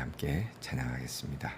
함께 찬양하겠습니다.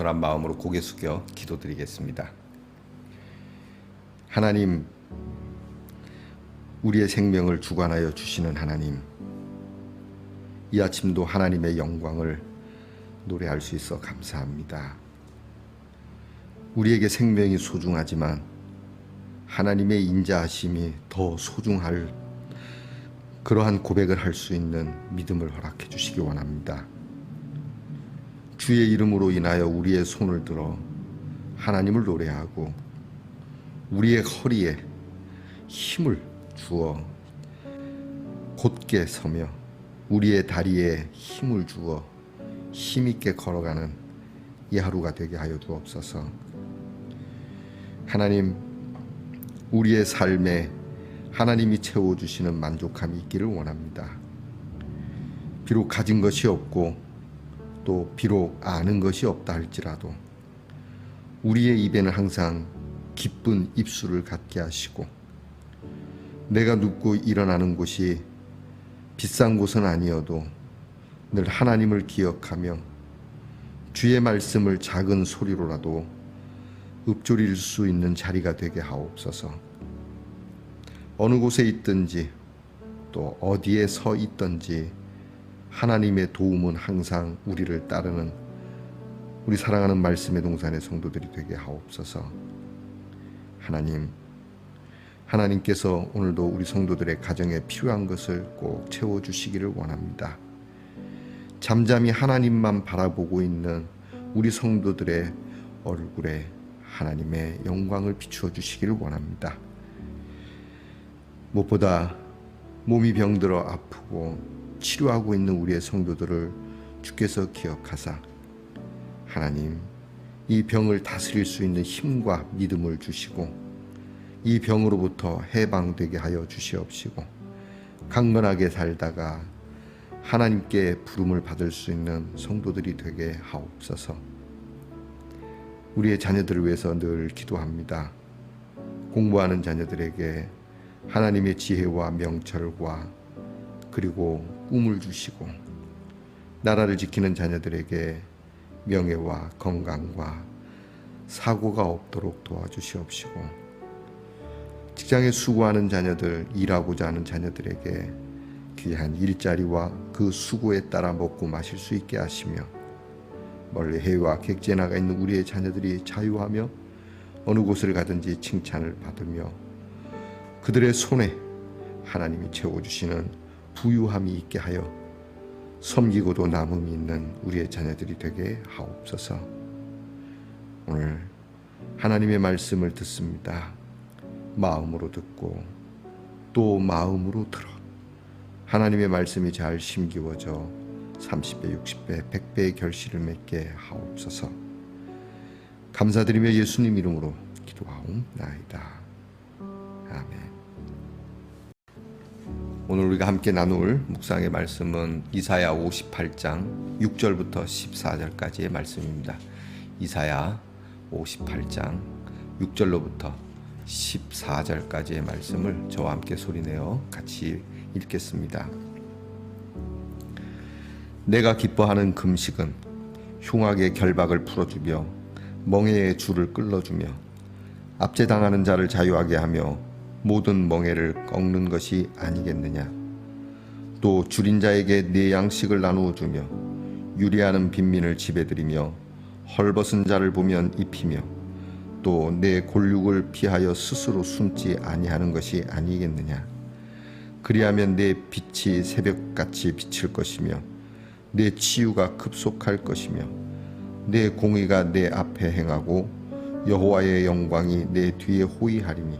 겸손한 마음으로 고개 숙여 기도드리겠습니다. 하나님, 우리의 생명을 주관하여 주시는 하나님, 이 아침도 하나님의 영광을 노래할 수 있어 감사합니다. 우리에게 생명이 소중하지만 하나님의 인자하심이 더 소중할 그러한 고백을 할 수 있는 믿음을 허락해 주시기 원합니다. 주의 이름으로 인하여 우리의 손을 들어 하나님을 노래하고 우리의 허리에 힘을 주어 곧게 서며 우리의 다리에 힘을 주어 힘있게 걸어가는 이 하루가 되게 하여 주옵소서. 하나님, 우리의 삶에 하나님이 채워주시는 만족함이 있기를 원합니다. 비록 가진 것이 없고 또 비록 아는 것이 없다 할지라도 우리의 입에는 항상 기쁜 입술을 갖게 하시고 내가 눕고 일어나는 곳이 비싼 곳은 아니어도 늘 하나님을 기억하며 주의 말씀을 작은 소리로라도 읊조릴 수 있는 자리가 되게 하옵소서. 어느 곳에 있든지 또 어디에 서 있든지 하나님의 도움은 항상 우리를 따르는 우리 사랑하는 말씀의 동산의 성도들이 되게 하옵소서. 하나님, 하나님께서 오늘도 우리 성도들의 가정에 필요한 것을 꼭 채워 주시기를 원합니다. 잠잠히 하나님만 바라보고 있는 우리 성도들의 얼굴에 하나님의 영광을 비추어 주시기를 원합니다. 무엇보다 몸이 병들어 아프고 치료하고 있는 우리의 성도들을 주께서 기억하사 하나님 이 병을 다스릴 수 있는 힘과 믿음을 주시고 이 병으로부터 해방되게 하여 주시옵시고 강건하게 살다가 하나님께 부름을 받을 수 있는 성도들이 되게 하옵소서. 우리의 자녀들을 위해서 늘 기도합니다. 공부하는 자녀들에게 하나님의 지혜와 명철과 그리고 꿈을 주시고 나라를 지키는 자녀들에게 명예와 건강과 사고가 없도록 도와주시옵시고 직장에 수고하는 자녀들, 일하고자 하는 자녀들에게 귀한 일자리와 그 수고에 따라 먹고 마실 수 있게 하시며 멀리 해외와 객지에 나가 있는 우리의 자녀들이 자유하며 어느 곳을 가든지 칭찬을 받으며 그들의 손에 하나님이 채워주시는 부유함이 있게 하여 섬기고도 남음이 있는 우리의 자녀들이 되게 하옵소서. 오늘 하나님의 말씀을 듣습니다. 마음으로 듣고 또 마음으로 들어 하나님의 말씀이 잘 심기워져 30배, 60배, 100배의 결실을 맺게 하옵소서. 감사드리며 예수님 이름으로 기도하옵나이다. 아멘. 오늘 우리가 함께 나눌 묵상의 말씀은 이사야 58장 6절부터 14절까지의 말씀입니다. 이사야 58장 6절로부터 14절까지의 말씀을 저와 함께 소리내어 같이 읽겠습니다. 내가 기뻐하는 금식은 흉악의 결박을 풀어주며 멍에의 줄을 끌어주며 압제당하는 자를 자유하게 하며 모든 멍에를 꺾는 것이 아니겠느냐. 또 줄인 자에게 네 양식을 나누어 주며 유리하는 빈민을 들이며 헐벗은 자를 보면 입히며 또 내 골육을 피하여 스스로 숨지 아니하는 것이 아니겠느냐. 그리하면 내 빛이 새벽같이 비칠 것이며 내 치유가 급속할 것이며 내 공의가 내 앞에 행하고 여호와의 영광이 내 뒤에 호위하리니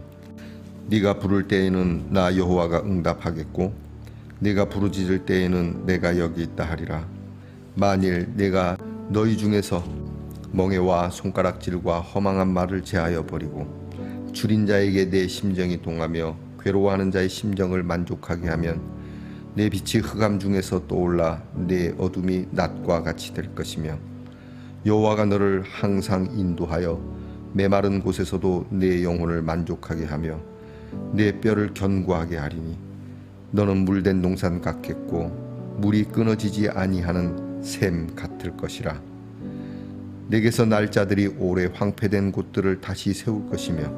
네가 부를 때에는 나 여호와가 응답하겠고 네가 부르짖을 때에는 내가 여기 있다 하리라. 만일 내가 너희 중에서 멍에와 손가락질과 허망한 말을 제하여 버리고 줄인 자에게 내 심정이 동하며 괴로워하는 자의 심정을 만족하게 하면 내 빛이 흑암 중에서 떠올라 내 어둠이 낮과 같이 될 것이며 여호와가 너를 항상 인도하여 메마른 곳에서도 내 영혼을 만족하게 하며 내 뼈를 견고하게 하리니 너는 물된 농산 같겠고 물이 끊어지지 아니하는 샘 같을 것이라. 내게서 날짜들이 오래 황폐된 곳들을 다시 세울 것이며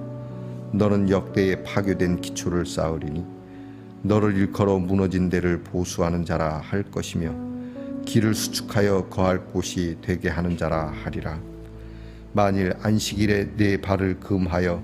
너는 역대에 파괴된 기초를 쌓으리니 너를 일컬어 무너진 데를 보수하는 자라 할 것이며 길을 수축하여 거할 곳이 되게 하는 자라 하리라. 만일 안식일에 내 발을 금하여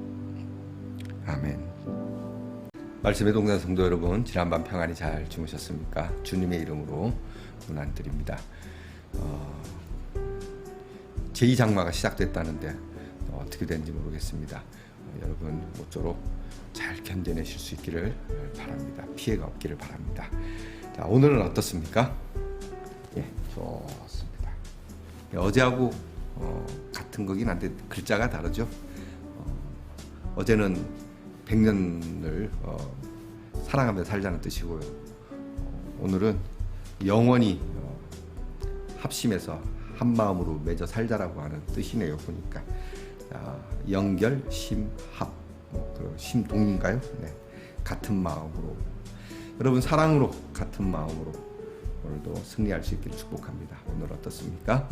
아멘. 말씀의 동산 성도 여러분, 지난밤 평안히 잘 주무셨습니까? 주님의 이름으로 문안드립니다. 어, 제2장마가 시작됐다는데 어떻게 되는지 모르겠습니다. 어, 여러분 모쪼록 잘 견뎌내실 수 있기를 바랍니다. 피해가 없기를 바랍니다. 자, 오늘은 어떻습니까? 예, 좋습니다. 예, 어제하고 어, 같은 거긴 한데 글자가 다르죠. 어, 어제는 100년을 어, 사랑하며 살자는 뜻이고요. 어, 오늘은 영원히 어, 합심해서 한 마음으로 맺어 살자라고 하는 뜻이네요. 보니까 아, 연결, 심합, 뭐, 그 심동인가요? 네. 같은 마음으로 여러분 사랑으로 같은 마음으로 오늘도 승리할 수 있기를 축복합니다. 오늘 어떻습니까?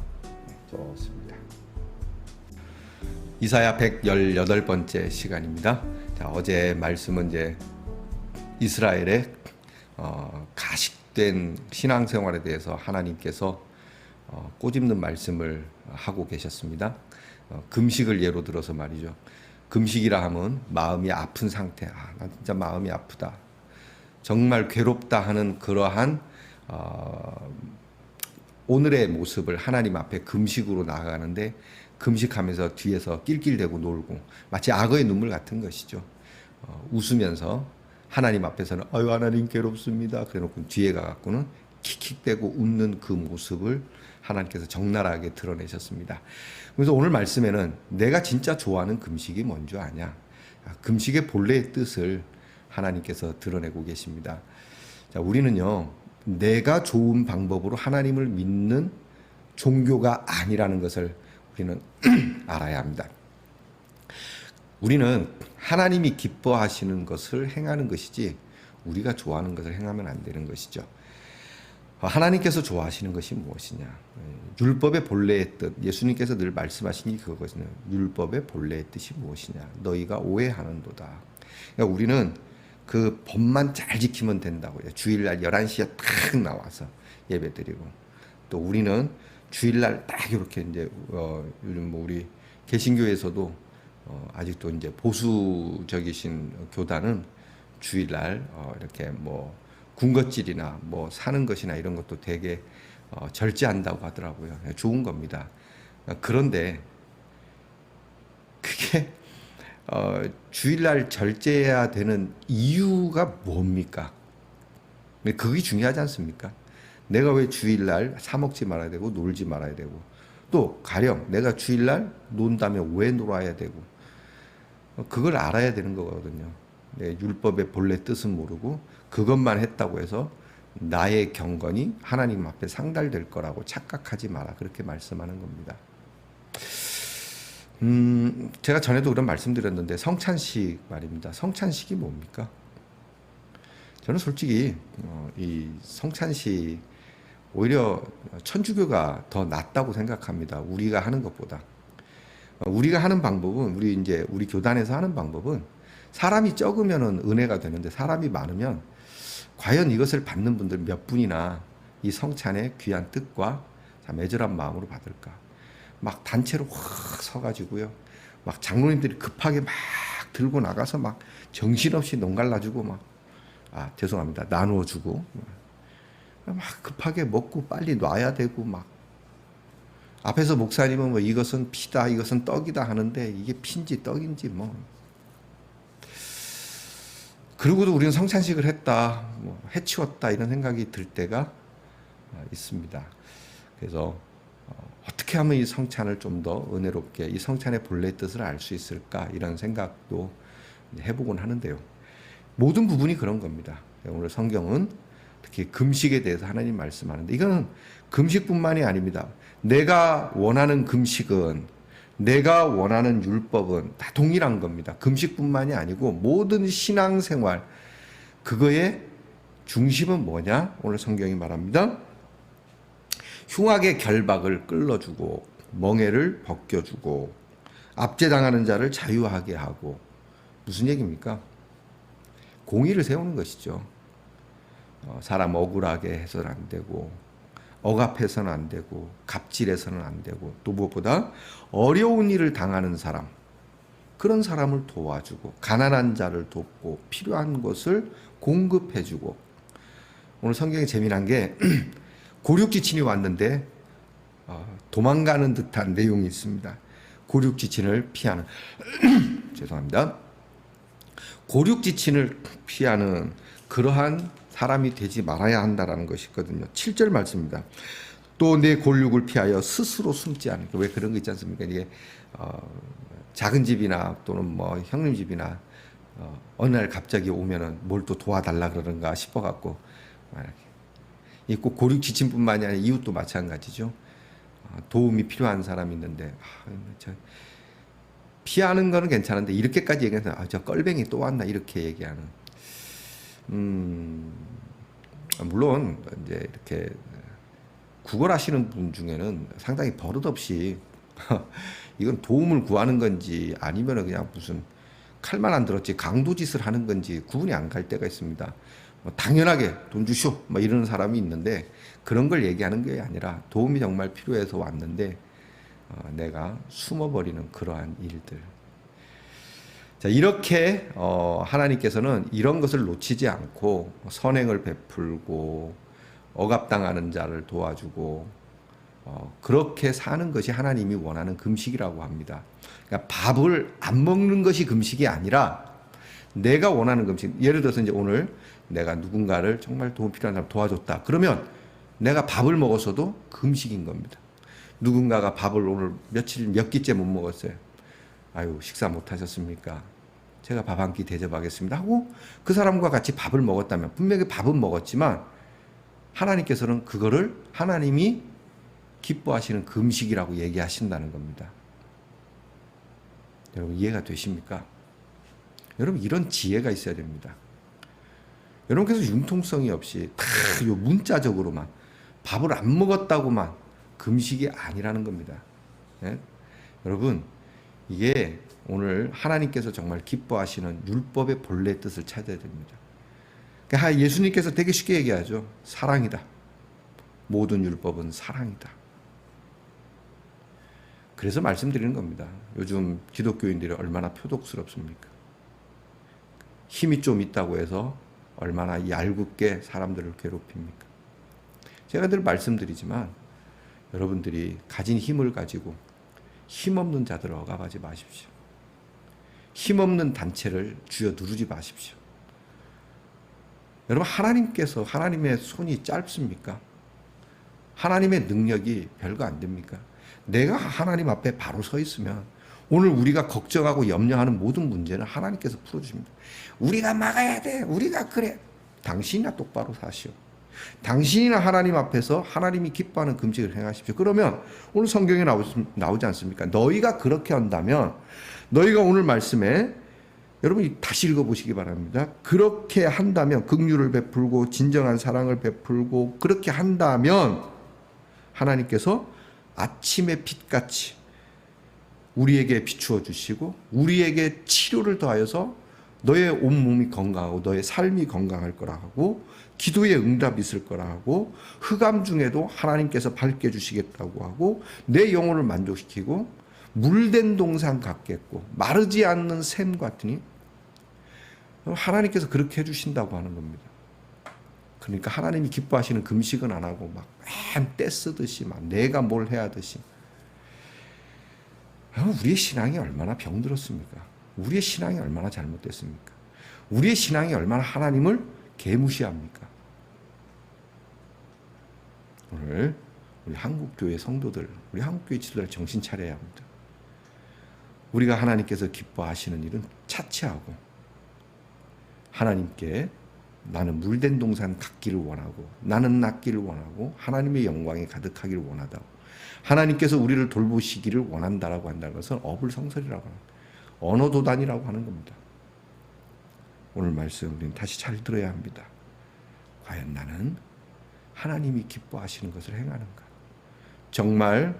네, 좋습니다. 이사야 118번째 시간입니다. 자, 어제 말씀은 이제 이스라엘의 어, 가식된 신앙생활에 대해서 하나님께서 어, 꼬집는 말씀을 하고 계셨습니다. 어, 금식을 예로 들어서 말이죠. 금식이라 하면 마음이 아픈 상태. 아, 나 진짜 마음이 아프다. 정말 괴롭다 하는 그러한 어, 오늘의 모습을 하나님 앞에 금식으로 나아가는데 금식하면서 뒤에서 낄낄대고 놀고 마치 악어의 눈물 같은 것이죠. 어, 웃으면서 하나님 앞에서는 아유 하나님 괴롭습니다. 그래놓고 뒤에 가갖고는 킥킥대고 웃는 그 모습을 하나님께서 적나라하게 드러내셨습니다. 그래서 오늘 말씀에는 내가 진짜 좋아하는 금식이 뭔 줄 아냐? 아, 금식의 본래의 뜻을 하나님께서 드러내고 계십니다. 자, 우리는요, 내가 좋은 방법으로 하나님을 믿는 종교가 아니라는 것을 우리는 알아야 합니다. 우리는 하나님이 기뻐하시는 것을 행하는 것이지 우리가 좋아하는 것을 행하면 안 되는 것이죠. 어, 하나님께서 좋아하시는 것이 무엇이냐? 예, 율법의 본래의 뜻, 예수님께서 늘 말씀하신 게 그거거든요. 율법의 본래의 뜻이 무엇이냐? 너희가 오해하는도다. 그러니까 우리는 그 법만 잘 지키면 된다고요. 주일날 11시에 딱 나와서 예배 드리고 또 우리는 주일날 딱 이렇게 이제 어, 요즘 뭐 우리 개신교에서도 어, 아직도 이제 보수적이신 교단은 주일날 어, 이렇게 뭐 군것질이나 뭐 사는 것이나 이런 것도 되게 어, 절제한다고 하더라고요. 예, 좋은 겁니다. 어, 그런데 그게 어, 주일날 절제해야 되는 이유가 뭡니까? 그게 중요하지 않습니까? 내가 왜 주일날 사 먹지 말아야 되고 놀지 말아야 되고 또 가령 내가 주일날 논다면 왜 놀아야 되고 어, 그걸 알아야 되는 거거든요. 네, 율법의 본래 뜻은 모르고 그것만 했다고 해서 나의 경건이 하나님 앞에 상달될 거라고 착각하지 마라 그렇게 말씀하는 겁니다. 음, 제가 전에도 그런 말씀드렸는데 성찬식 말입니다. 성찬식이 뭡니까? 저는 솔직히 어, 이 성찬식 오히려 천주교가 더 낫다고 생각합니다. 우리가 하는 것보다. 어, 우리가 하는 방법은 우리 이제 우리 교단에서 하는 방법은 사람이 적으면은 은혜가 되는데 사람이 많으면 과연 이것을 받는 분들 몇 분이나 이 성찬의 귀한 뜻과 참 애절한 마음으로 받을까? 막 단체로 확 서가지고요. 막 장로님들이 급하게 막 들고 나가서 막 정신없이 농갈라주고 막, 아, 죄송합니다. 나누어주고. 막 급하게 먹고 빨리 놔야 되고 막. 앞에서 목사님은 뭐 이것은 피다, 이것은 떡이다 하는데 이게 피인지 떡인지 뭐. 그러고도 우리는 성찬식을 했다, 뭐 해치웠다 이런 생각이 들 때가 어, 있습니다. 그래서 어, 어떻게 하면 이 성찬을 좀 더 은혜롭게 이 성찬의 본래 뜻을 알 수 있을까 이런 생각도 해보곤 하는데요. 모든 부분이 그런 겁니다. 오늘 성경은 특히 금식에 대해서 하나님 말씀하는데 이거는 금식뿐만이 아닙니다. 내가 원하는 금식은 내가 원하는 율법은 다 동일한 겁니다. 금식뿐만이 아니고 모든 신앙생활 그거의 중심은 뭐냐? 오늘 성경이 말합니다. 흉악의 결박을 끌어주고 멍에를 벗겨주고 압제당하는 자를 자유하게 하고 무슨 얘기입니까? 공의를 세우는 것이죠. 어, 사람 억울하게 해서는 안 되고 억압해서는 안 되고 갑질해서는 안 되고 또 무엇보다 어려운 일을 당하는 사람 그런 사람을 도와주고 가난한 자를 돕고 필요한 것을 공급해주고 오늘 성경에 재미난 게 고륙지친이 왔는데 어, 도망가는 듯한 내용이 있습니다. 고륙지친을 피하는 죄송합니다. 고륙지친을 피하는 그러한 사람이 되지 말아야 한다라는 것이 있거든요. 7절 말씀입니다. 또 내 골육을 피하여 스스로 숨지 않을까. 왜 그런 거 있지 않습니까? 이게 어, 작은 집이나 또는 뭐 형님 집이나 어, 어느 날 갑자기 오면은 뭘 또 도와달라 그러는가 싶어 갖고 이꼭 고륙 지친뿐만이 아니라 이웃도 마찬가지죠. 어, 도움이 필요한 사람이 있는데 아, 저 피하는 거는 괜찮은데 이렇게까지 얘기해서 아, 저 껄뱅이 또 왔나 이렇게 얘기하는 음, 물론 이제 이렇게 구걸하시는 분 중에는 상당히 버릇없이 이건 도움을 구하는 건지 아니면 그냥 무슨 칼만 안 들었지 강도짓을 하는 건지 구분이 안 갈 때가 있습니다. 뭐 당연하게 돈 주쇼 뭐 이러는 사람이 있는데 그런 걸 얘기하는 게 아니라 도움이 정말 필요해서 왔는데 어, 내가 숨어버리는 그러한 일들. 자 이렇게 어, 하나님께서는 이런 것을 놓치지 않고 선행을 베풀고 억압당하는 자를 도와주고 어, 그렇게 사는 것이 하나님이 원하는 금식이라고 합니다. 그러니까 밥을 안 먹는 것이 금식이 아니라 내가 원하는 금식. 예를 들어서 이제 오늘 내가 누군가를 정말 도움 필요한 사람 도와줬다. 그러면 내가 밥을 먹었어도 금식인 겁니다. 누군가가 밥을 오늘 며칠 몇 끼째 못 먹었어요. 아유 식사 못 하셨습니까? 제가 밥 한 끼 대접하겠습니다 하고 그 사람과 같이 밥을 먹었다면 분명히 밥은 먹었지만 하나님께서는 그거를 하나님이 기뻐하시는 금식이라고 얘기하신다는 겁니다. 여러분 이해가 되십니까? 여러분 이런 지혜가 있어야 됩니다. 여러분께서 융통성이 없이 다 요 문자적으로만 밥을 안 먹었다고만 금식이 아니라는 겁니다. 예? 여러분 이게 오늘 하나님께서 정말 기뻐하시는 율법의 본래 뜻을 찾아야 됩니다. 그러니까 예수님께서 되게 쉽게 얘기하죠. 사랑이다. 모든 율법은 사랑이다. 그래서 말씀드리는 겁니다. 요즘 기독교인들이 얼마나 표독스럽습니까? 힘이 좀 있다고 해서 얼마나 얄궂게 사람들을 괴롭힙니까? 제가 늘 말씀드리지만 여러분들이 가진 힘을 가지고 힘없는 자들을 억압하지 마십시오. 힘없는 단체를 쥐어 누르지 마십시오. 여러분 하나님께서 하나님의 손이 짧습니까? 하나님의 능력이 별거 안 됩니까? 내가 하나님 앞에 바로 서 있으면 오늘 우리가 걱정하고 염려하는 모든 문제는 하나님께서 풀어주십니다. 우리가 막아야 돼. 우리가 그래. 당신이나 똑바로 사시오. 당신이나 하나님 앞에서 하나님이 기뻐하는 금식을 행하십시오. 그러면 오늘 성경에 나오, 나오지 않습니까? 너희가 그렇게 한다면 너희가 오늘 말씀에 여러분 다시 읽어보시기 바랍니다. 그렇게 한다면 긍휼을 베풀고 진정한 사랑을 베풀고 그렇게 한다면 하나님께서 아침의 빛같이 우리에게 비추어 주시고 우리에게 치료를 더하여서 너의 온몸이 건강하고 너의 삶이 건강할 거라 하고 기도의 응답이 있을 거라 하고 흑암 중에도 하나님께서 밝게 주시겠다고 하고 내 영혼을 만족시키고 물된 동산 같겠고 마르지 않는 샘 같으니 하나님께서 그렇게 해주신다고 하는 겁니다. 그러니까 하나님이 기뻐하시는 금식은 안 하고 막맨 떼쓰듯이 막 내가 뭘 해야 하듯이 우리의 신앙이 얼마나 병들었습니까? 우리의 신앙이 얼마나 잘못됐습니까? 우리의 신앙이 얼마나 하나님을 개무시합니까? 오늘 우리 한국 교회 성도들, 우리 한국 교회 지도자를 정신 차려야 합니다. 우리가 하나님께서 기뻐하시는 일은 차치하고 하나님께 나는 물된 동산 갖기를 원하고 나는 낫기를 원하고 하나님의 영광이 가득하기를 원하다고 하나님께서 우리를 돌보시기를 원한다라고 한다는 것은 어불성설이라고 합니다. 언어 도단이라고 하는 겁니다. 오늘 말씀 우리는 다시 잘 들어야 합니다. 과연 나는 하나님이 기뻐하시는 것을 행하는가? 정말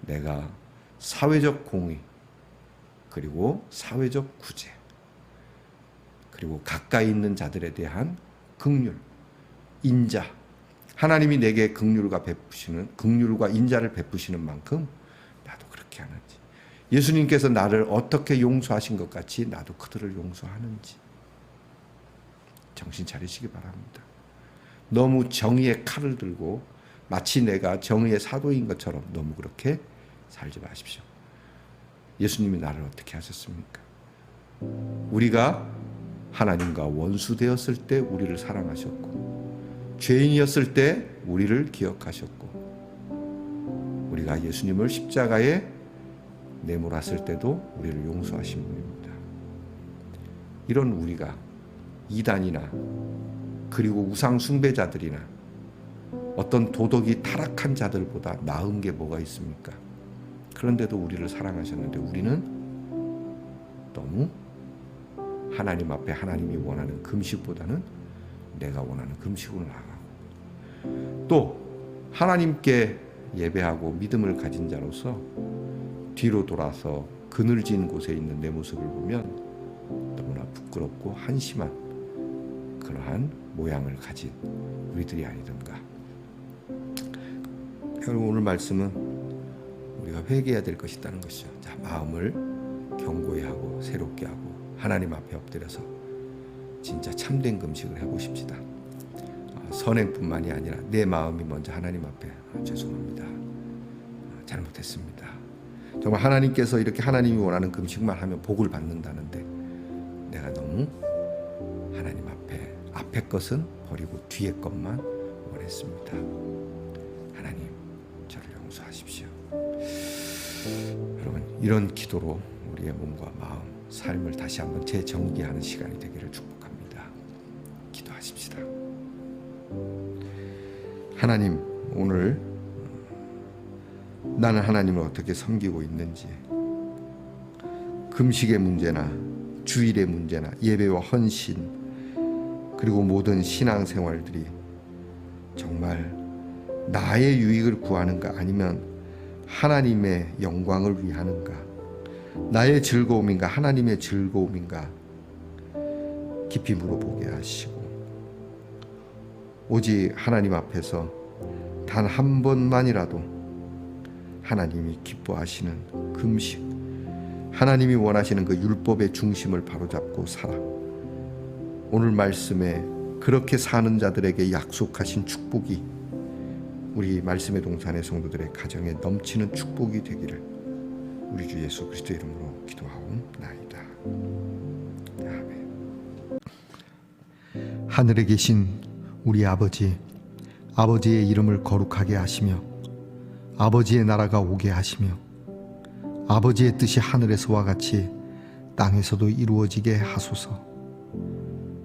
내가 사회적 공의 그리고 사회적 구제 그리고 가까이 있는 자들에 대한 긍휼, 인자. 하나님이 내게 긍휼과 베푸시는 긍휼과 인자를 베푸시는 만큼 나도 그렇게 하는지. 예수님께서 나를 어떻게 용서하신 것 같이 나도 그들을 용서하는지. 정신 차리시기 바랍니다. 너무 정의의 칼을 들고 마치 내가 정의의 사도인 것처럼 너무 그렇게 살지 마십시오. 예수님이 나를 어떻게 하셨습니까? 우리가 하나님과 원수 되었을 때 우리를 사랑하셨고 죄인이었을 때 우리를 기억하셨고 우리가 예수님을 십자가에 내몰았을 때도 우리를 용서하신 분입니다. 이런 우리가 이단이나 그리고 우상 숭배자들이나 어떤 도덕이 타락한 자들보다 나은 게 뭐가 있습니까? 그런데도 우리를 사랑하셨는데 우리는 너무 하나님 앞에 하나님이 원하는 금식보다는 내가 원하는 금식으로 나가고 또 하나님께 예배하고 믿음을 가진 자로서 뒤로 돌아서 그늘진 곳에 있는 내 모습을 보면 너무나 부끄럽고 한심한 그러한 모양을 가진 우리들이 아니던가. 여러분 오늘 말씀은 우리가 회개해야 될 것이 있다는 것이죠. 자, 마음을 견고히 하고 새롭게 하고 하나님 앞에 엎드려서 진짜 참된 금식을 해보십시다. 아, 선행뿐만이 아니라 내 마음이 먼저 하나님 앞에 아, 죄송합니다. 아, 잘못했습니다. 정말 하나님께서 이렇게 하나님이 원하는 금식만 하면 복을 받는다는데 내가 너무 앞에 것은 버리고 뒤에 것만 원했습니다. 하나님 저를 용서하십시오. 여러분 이런 기도로 우리의 몸과 마음, 삶을 다시 한번 재정비하는 시간이 되기를 축복합니다. 기도하십시다. 하나님 오늘 나는 하나님을 어떻게 섬기고 있는지 금식의 문제나 주일의 문제나 예배와 헌신 그리고 모든 신앙 생활들이 정말 나의 유익을 구하는가 아니면 하나님의 영광을 위하는가 나의 즐거움인가 하나님의 즐거움인가 깊이 물어보게 하시고 오직 하나님 앞에서 단 한 번만이라도 하나님이 기뻐하시는 금식 하나님이 원하시는 그 율법의 중심을 바로잡고 살아 오늘 말씀에 그렇게 사는 자들에게 약속하신 축복이 우리 말씀의 동산의 성도들의 가정에 넘치는 축복이 되기를 우리 주 예수 그리스도 이름으로 기도하옵나이다. 아멘. 하늘에 계신 우리 아버지 아버지의 이름을 거룩하게 하시며 아버지의 나라가 오게 하시며 아버지의 뜻이 하늘에서와 같이 땅에서도 이루어지게 하소서.